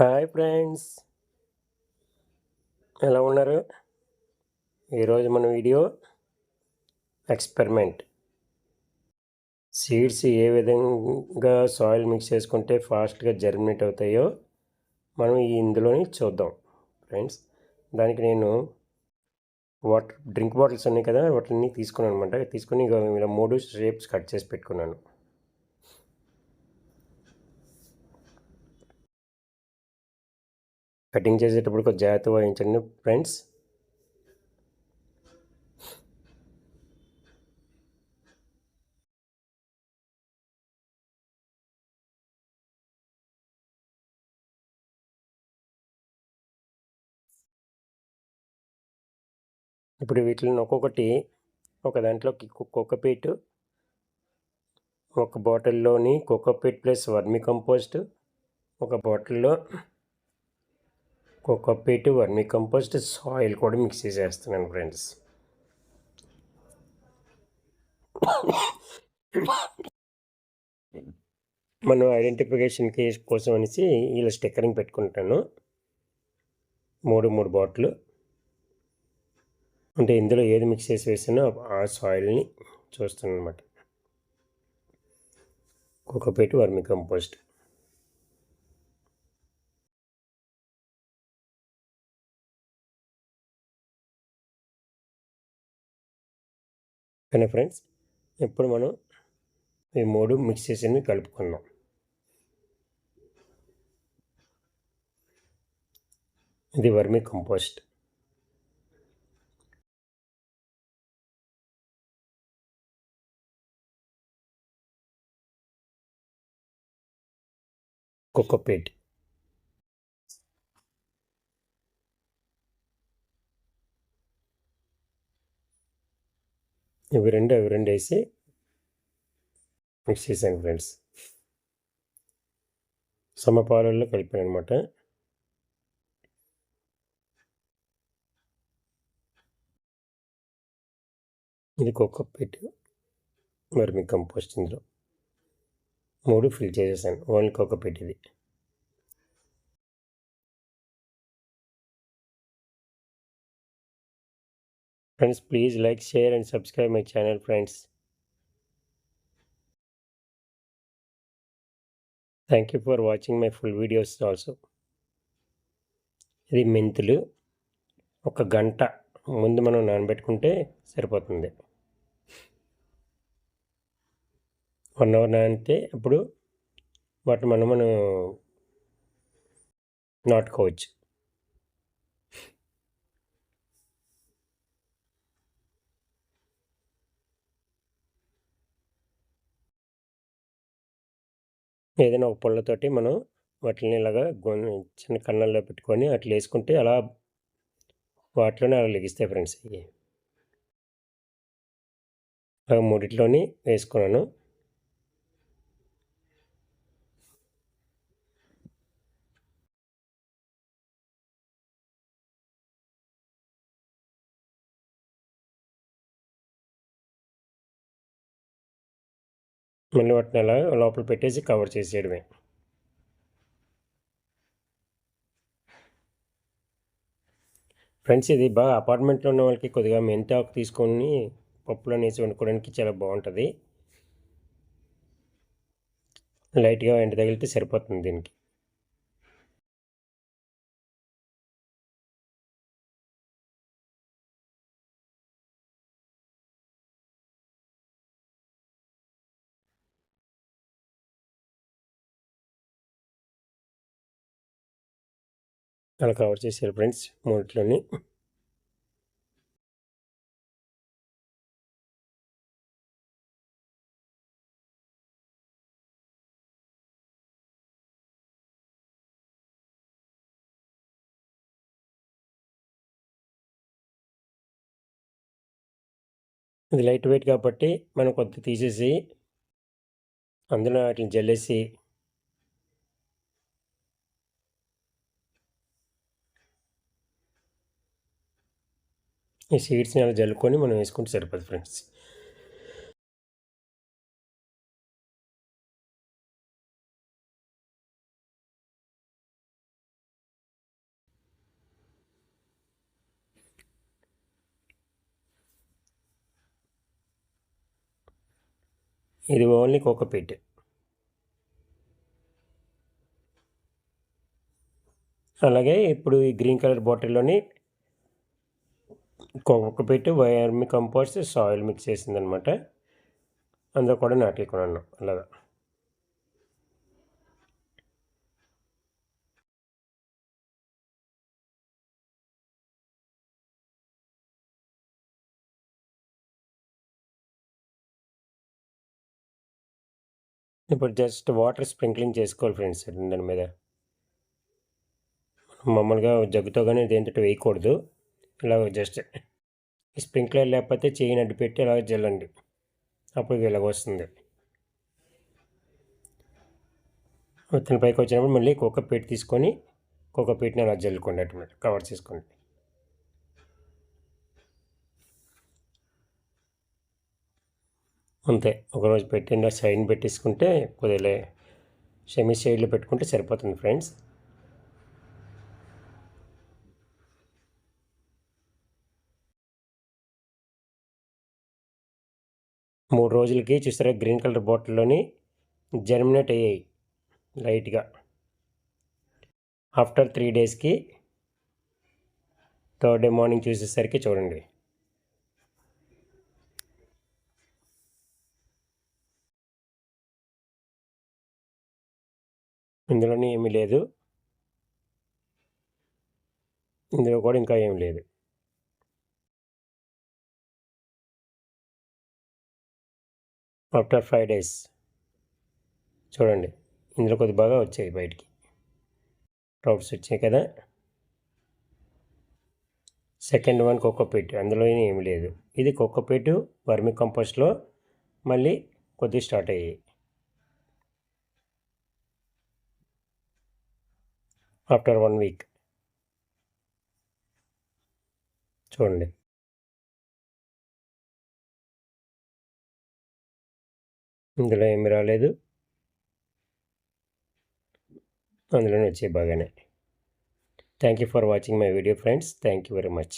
Hi friends. ఎలా ఉన్నారు? ఈరోజు మన వీడియో ఎక్స్పెరిమెంట్. సీడ్స్ ఏ విధంగా సాయిల్ మిక్స్ చేసుకుంటే ఫాస్ట్గా జర్మినేట్ అవుతాయో మనం ఇందులోని చూద్దాం ఫ్రెండ్స్. దానికి నేను వాటర్ డ్రింక్ బాటిల్స్ ఉన్నాయి కదా వాటిని తీసుకున్నాను అనమాట తీసుకుని ఇలా మూడు షేప్స్ కట్ చేసి పెట్టుకున్నాను. కటింగ్ చేసేటప్పుడు కొంచెం జాగ్రత్త వహించండి ఫ్రెండ్స్. ఇప్పుడు వీటిని ఒక్కొక్కటి ఒక దాంట్లోకి కుక్కపీట్ ఒక బాటిల్లోని కోకోపీట్ ప్లస్ వర్మి కంపోస్ట్ ఒక బాటిల్లో ఒక పెట్టి వర్మి కంపోస్ట్ సాయిల్ కూడా మిక్స్ చేసేస్తున్నాను ఫ్రెండ్స్. మనం ఐడెంటిఫికేషన్కి కోసం అనేసి ఇలా స్టిక్కరింగ్ పెట్టుకుంటాను. మూడు మూడు బాటిల్. అంటే ఇందులో ఏది మిక్స్ చేసి వేసినా ఆ సాయిల్ని చూస్తాను అనమాట ఒక పెట్టి వర్మి కంపోస్ట్. కానీ ఫ్రెండ్స్? ఇప్పుడు మనం ఈ మూడు మిక్స్ చేసి కలుపుకుందాం. ఇది వర్మి కంపోస్ట్. కోకోపీట్ ఇవి రెండు అవి రెండు వేసి మిక్స్ చేశాను ఫ్రెండ్స్ సమపాలల్లో కలిపాను అనమాట ఇది కోకోపీట్ వర్మి కంపోస్ట్ ఇందులో. మూడు ఫిల్ చేసేసాను. ఓన్లీ ఒక పెట్టి ఇది friends please like share and subscribe my channel friends thank you for watching my full videos also ఇది మెంతులు. ఒక గంట ముందు మనం నానబెట్టుకుంటే సరిపోతుంది. వన్ అవర్ నానితే అప్పుడు వాటిని మనం మనం నాటుకోవచ్చు. ఏదైనా ఒక పళ్ళతోటి మనం వాటిని ఇలాగా చిన్న కన్నంలో పెట్టుకొని అట్లా వేసుకుంటే అలా వాటిలోనే అలా లెగిస్తాయి ఫ్రెండ్స్ ఇవి. అలా మూడిట్లోని వేసుకున్నాను. మళ్ళీ వాటిని అలా లోపల పెట్టేసి కవర్ చేసేయడమే. ఫ్రెండ్స్ ఇది బాగా అపార్ట్మెంట్లో ఉన్న వాళ్ళకి కొద్దిగా మెంతాకు తీసుకొని పప్పులో వేసి వండుకోవడానికి చాలా బాగుంటుంది. లైట్గా ఎండ తగిలితే సరిపోతుంది దీనికి. అలా కవర్ చేశారు ఫ్రెండ్స్ మూడిట్లోని. ఇది లైట్ వెయిట్ కాబట్టి మనం కొద్ది తీసేసి అందులో వాటిని జల్లేసి ఈ సీడ్స్ని అలా జల్లుకొని మనం వేసుకుంటే సరిపోదు ఫ్రెండ్స్ ఇది ఓన్లీ కోకోపీట్ అలాగే ఇప్పుడు ఈ గ్రీన్ కలర్ బాటిల్లోని కొక్క పెట్టి వైఆర్మి కంపోస్ట్ సాయిల్ మిక్స్ చేసిందనమాట. అందులో కూడా నాటుకున్నాను అలాగా. ఇప్పుడు జస్ట్ వాటర్ స్ప్రింక్లింగ్ చేసుకోవాలి ఫ్రెండ్స్ దాని మీద. మామూలుగా జగ్గుతో కానీ దేంతో వేయకూడదు. ఇలా జస్ట్ స్ప్రింక్లర్ లేకపోతే చేయి అడ్డు పెట్టి అలా జల్లండి. అప్పుడు ఇలాగ వస్తుంది. పైకి వచ్చినప్పుడు మళ్ళీ కుక్క పెట్టి తీసుకొని కుక్క పెట్టిన అలా జల్లుకోండి అటు కవర్ చేసుకోండి. అంతే. ఒకరోజు పెట్టిన సైడ్ పెట్టేసుకుంటే కొద్దిగా సెమీ సైడ్లో పెట్టుకుంటే సరిపోతుంది ఫ్రెండ్స్. మూడు రోజులకి చూసారా గ్రీన్ కలర్ బాటిల్లోని జర్మినేట్ అయ్యాయి లైట్గా. ఆఫ్టర్ త్రీ డేస్కి థర్డ్ డే మార్నింగ్ చూసేసరికి చూడండి. ఇందులోనే ఏమీ లేదు. ఇందులో కూడా ఇంకా ఏమి లేదు. ఆఫ్టర్ ఫైవ్ డేస్ చూడండి. ఇందులో కొద్ది బాగా వచ్చాయి బయటికి. ట్రౌట్స్ వచ్చాయి కదా. సెకండ్ వన్ కోకోపీట్ అందులో ఏమి లేదు. ఇది కోకోపీటు వర్మి కంపోస్ట్లో మళ్ళీ కొద్ది స్టార్ట్ అయ్యాయి. ఆఫ్టర్ వన్ వీక్ చూడండి. ఇందులో ఏమి రాలేదు. అందులోనే వచ్చాయి బాగానే. Thank you for watching my video friends thank you very much